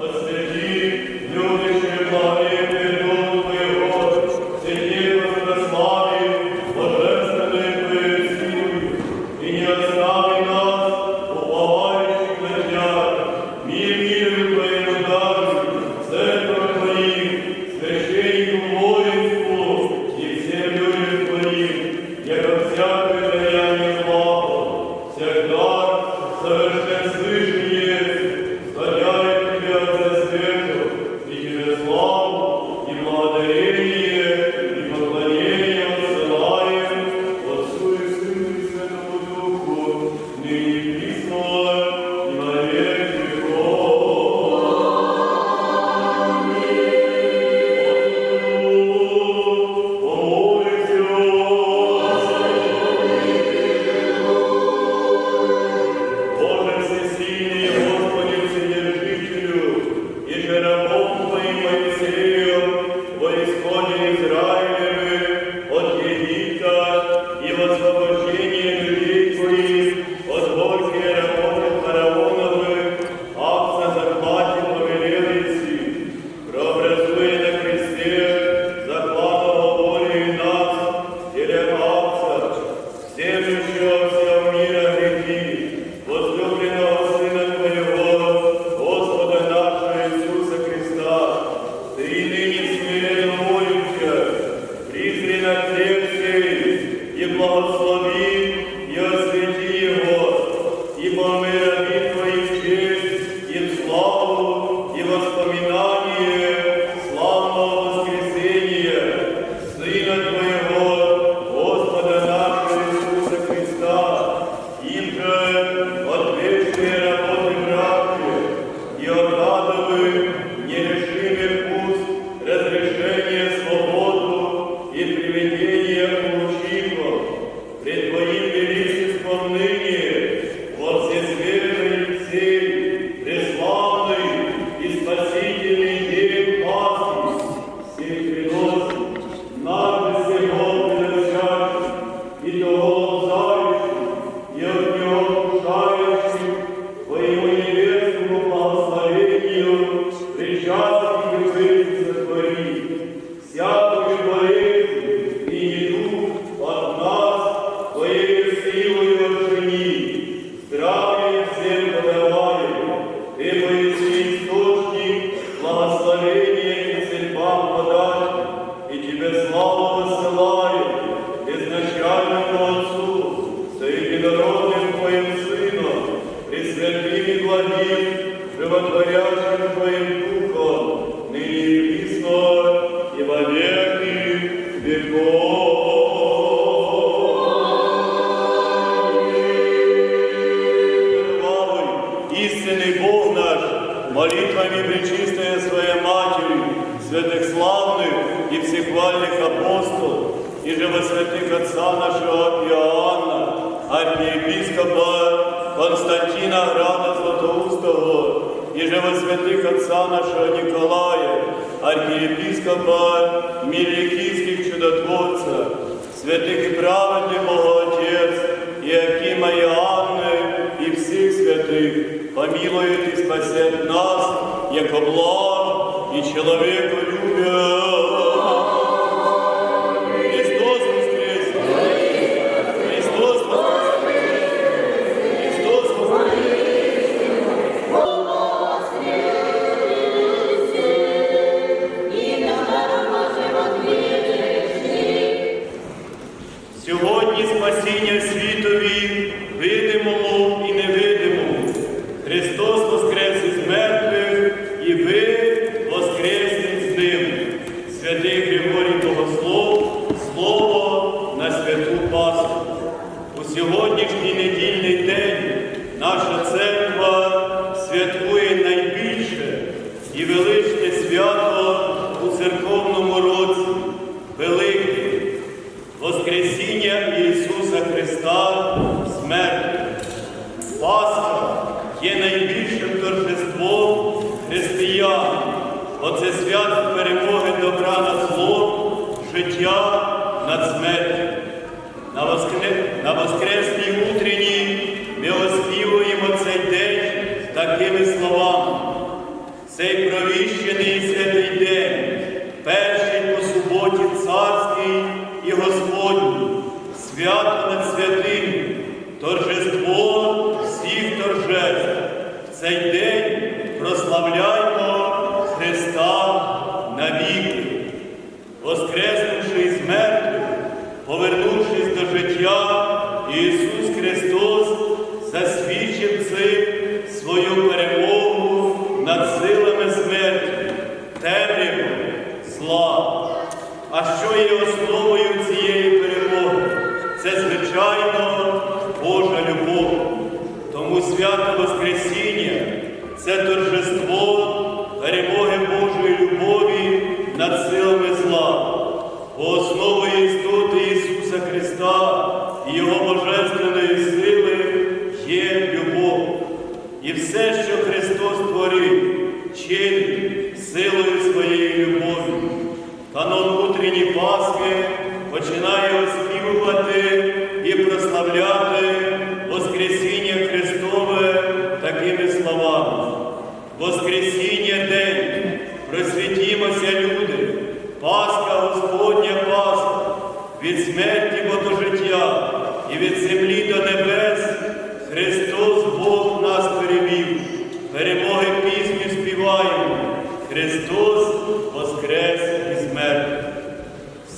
Let's Amen. кончина града Златоустого и живосвятых отца нашего Николая, архиепископа Миликийских чудотворца, святых и праведных Бога Отец, Иакима и Анны, и всех святых, помилует и спасет нас, яко благ и человеку любя. спасіння світові. над смертю. На, воскре... на Воскресній утренні ми оспівуємо цей день такими словами. Цей провіщений святий день, перший по суботі царський і Господній, свято над святим, торжество всіх торжеств. В цей день прославляємо Христа навіки. Воскрес життя, Ісус Христос засвідчив цим свою перемогу над силами смерті, темряви, зла. А що є основою цієї перемоги? Це, звичайно, Божа любов. Тому свято Воскресіння це торжество Воскресіння день, просвітімося, люди, Пасха Господня Пасха, від смерті бо до життя і від землі до небес Христос Бог нас перемів, перемоги пісню співаємо, Христос воскрес із мертвих.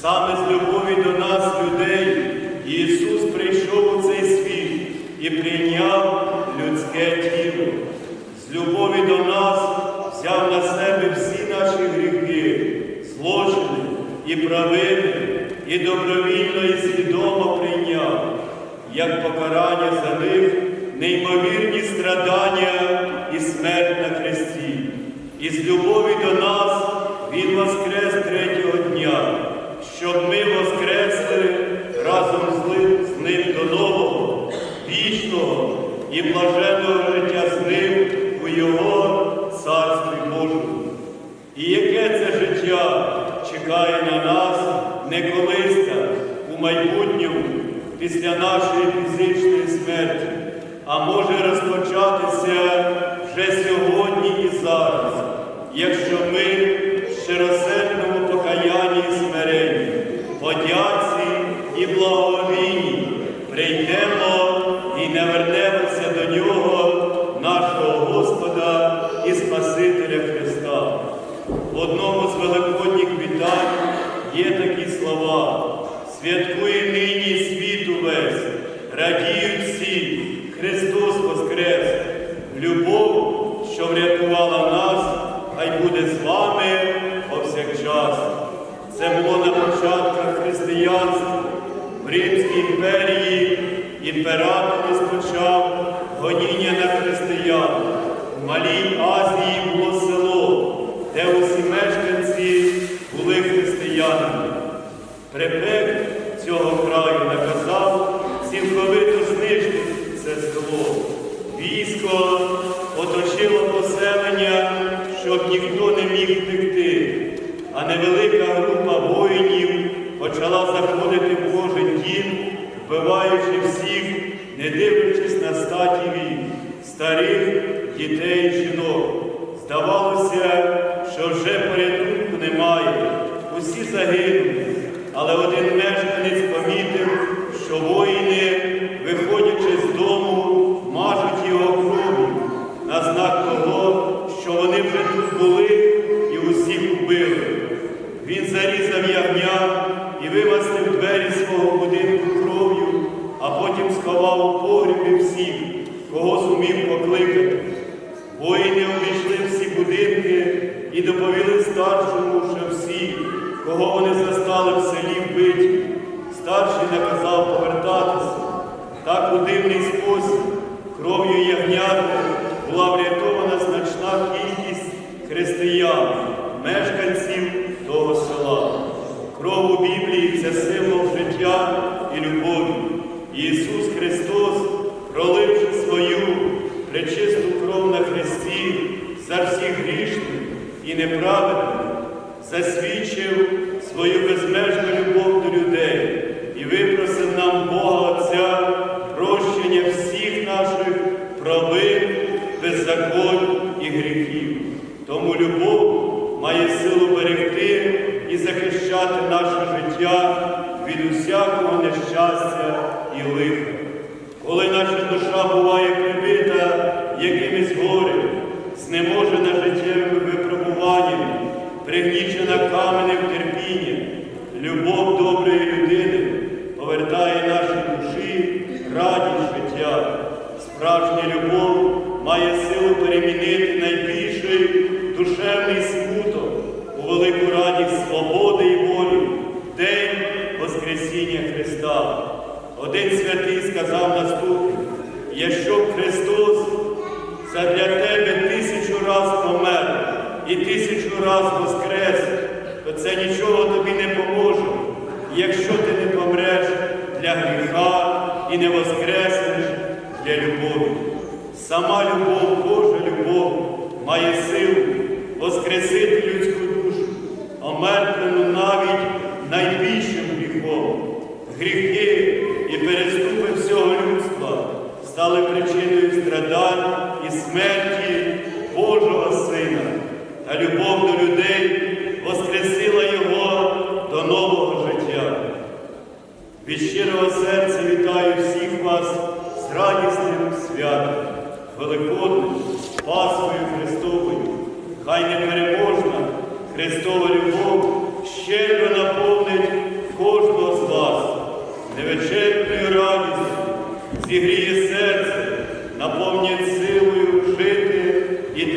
Саме з любові до нас, людей, Ісус прийшов у цей світ і прийняв людське тіло. З любові до нас взяв на себе всі наші гріхи, злочини і правини, і добровільно і свідомо прийняв, як покарання за них неймовірні страдання і смерть на хресті. І з любові до нас Він воскрес після нашої фізичної смерті, а може розпочатися вже сьогодні і зараз, якщо ми в щиросердному покаянні і смиренні, подяці і благовінні прийдемо і не вернемося до Нього, нашого Господа і Спасителя Христа. В одному з великодніх вітань є такі слова. Святкує нині світ увесь, радіють всі, Христос Воскрес, любов, що врятувала нас, хай буде з вами повсякчас. Це було на початках християнства. В Римській імперії імператор розпочав гоніння на християн. В Малій Азії було село, де усі мешканці були християнами. Префект цього краю наказав цілковито знищити це село. Військо оточило поселення, щоб ніхто не міг втекти, а невелика група воїнів почала заходити в кожен дім, вбиваючи всіх, не дивлячись на статі вік, старих, дітей і жінок. Здавалося, що вже порятунку немає, усі загинули. Але один мешканець помітив, І неправедним засвідчив Гріхи і переступи всього людства стали причиною страдань і смерті Божого Сина та любов до людей.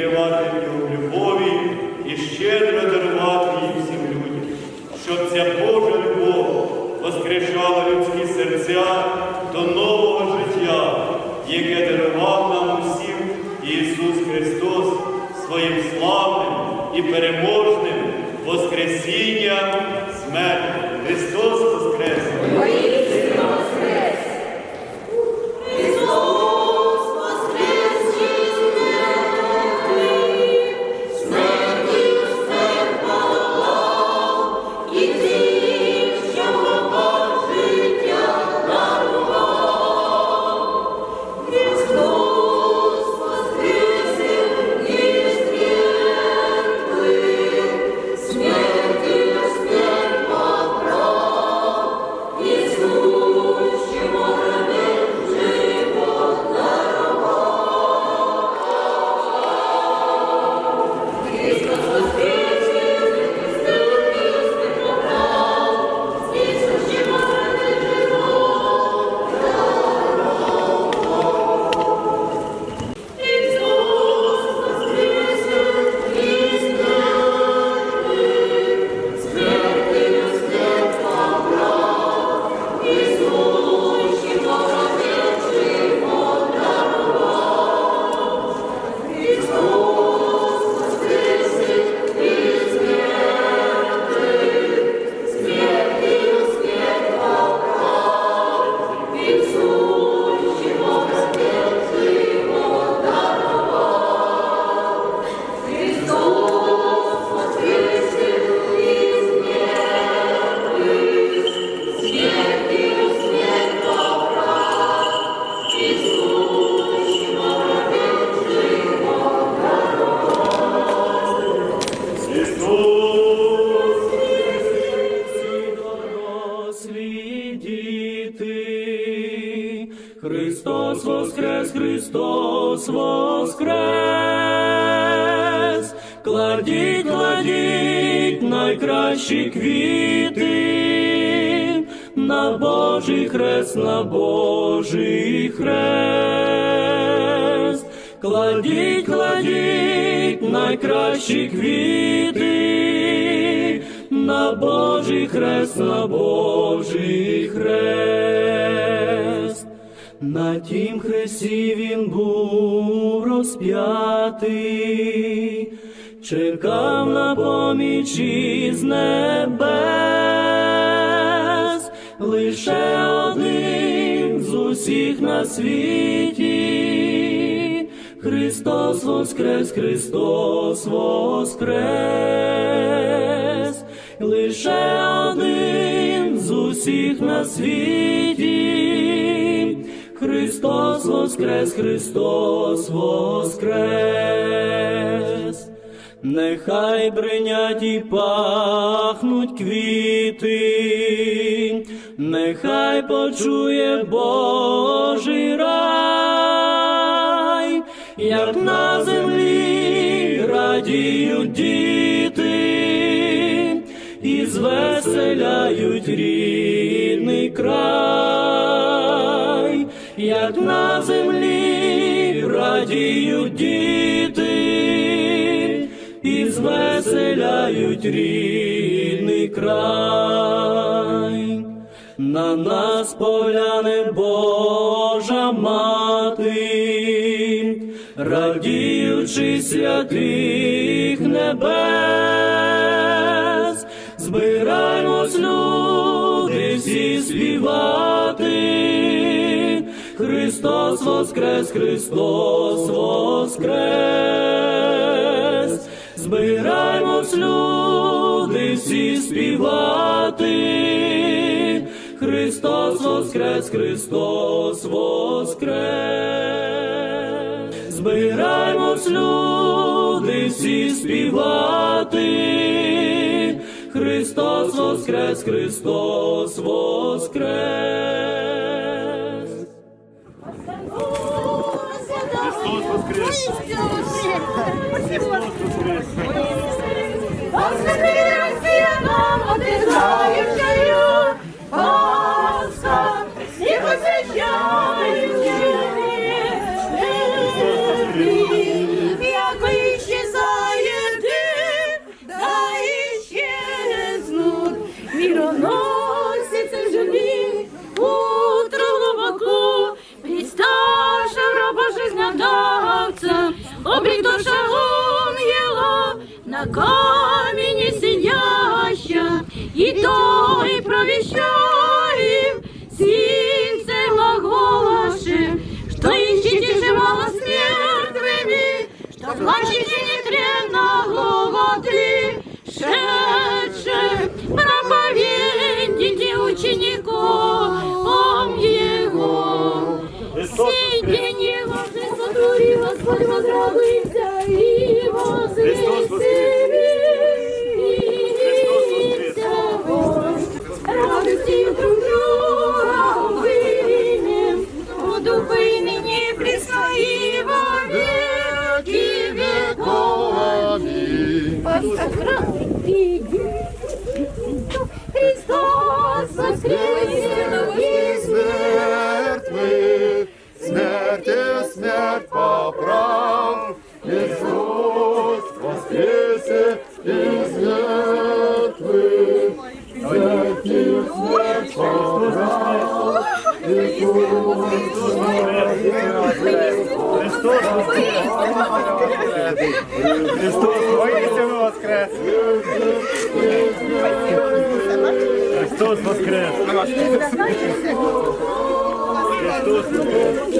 зігрівати в нього любові і щедро дарувати її всім людям, щоб ця Божа любов воскрешала людські серця до нового життя, яке дарував нам усім Ісус Христос своїм славним і переможним. Христос воскрес, Христос воскрес, кладіть, кладіть найкращі квіти, на Божий хрест, на Божий хрест, кладіть, кладіть найкращі квіти, на Божий хрест, на Божий хрест. На тім Хресі він був розп'ятий, чекав на поміч із небес, лише один з усіх на світі, Христос воскрес, Христос воскрес, лише один з усіх на світі. Христос Воскрес, Христос Воскрес, нехай бринять і пахнуть квіти, нехай почує Божий рай, як на землі радіють діти і звеселяють рідний край як на землі радіють діти і звеселяють рідний край. На нас погляне Божа мати, радіючи святих небес, збираємось люди всі співати. Христос воскрес, Христос воскрес, збираємось люди всі співати. Христос воскрес, Христос воскрес, збираємось люди всі співати. Христос воскрес, Христос воскрес. Воскрес! Господь возрадуйся и Христос поправ. Иисус воскресе из мертвых, смерти смерть поправ. Христос воскрес! Христос воістину воскрес! Христос воскрес! Христос воскрес!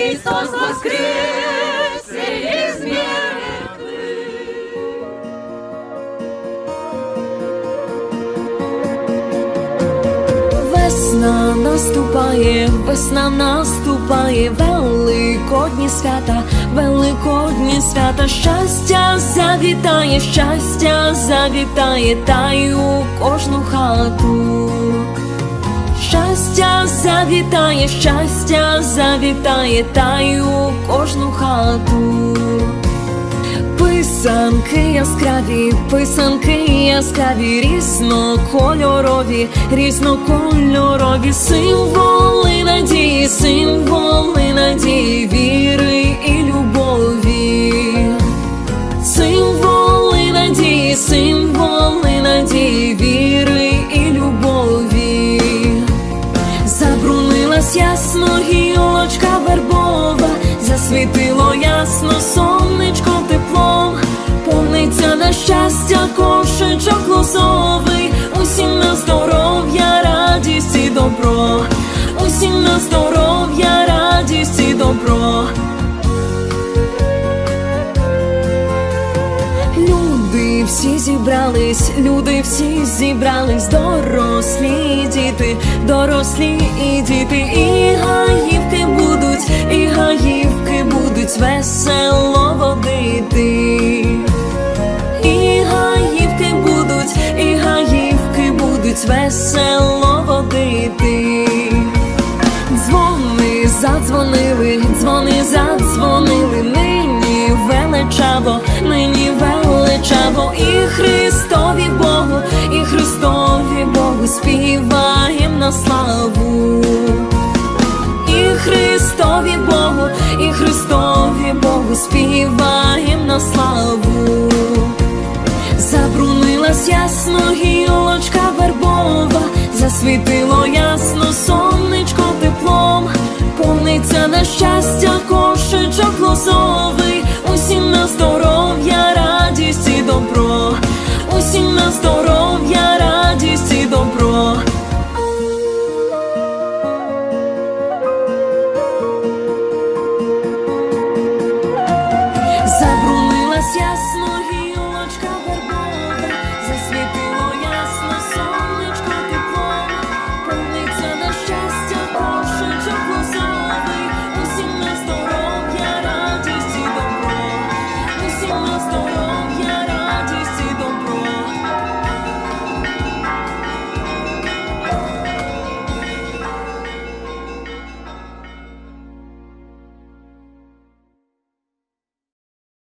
Христос воскрес из мертвых. Весна наступає, весна наступає, великодні свята, великодні свята, щастя завітає, щастя завітає, та й у кожну хату. Щастя завітає, щастя завітає, та й у кожну хату. Писанки яскраві, писанки яскраві, різнокольорові, різнокольорові, символи надії, символи надії, віри і любові. Символи надії, символи надії, віри ясно гілочка вербова, засвітило ясно сонечко теплом, повниця на щастя, кошечок лозовий, усім на здоров'я, радість і добро, усім на здоров'я, радість і добро. Всі зібрались, люди всі зібрались, дорослі діти, дорослі і діти, і гаївки будуть, і гаївки будуть весело водити. І гаївки будуть, і гаївки будуть весело водити. Дзвони задзвонили, дзвони задзвонили, нині величаво, нині величаво, і Христові Богу, і Христові Богу співаєм на славу. І Христові Богу, і Христові Богу співаєм на славу. Забрунилась ясно гілочка вербова, засвітило ясно сонечко теплом, повниться на щастя кошечок лозов мудрість і добро, усім нас дорога.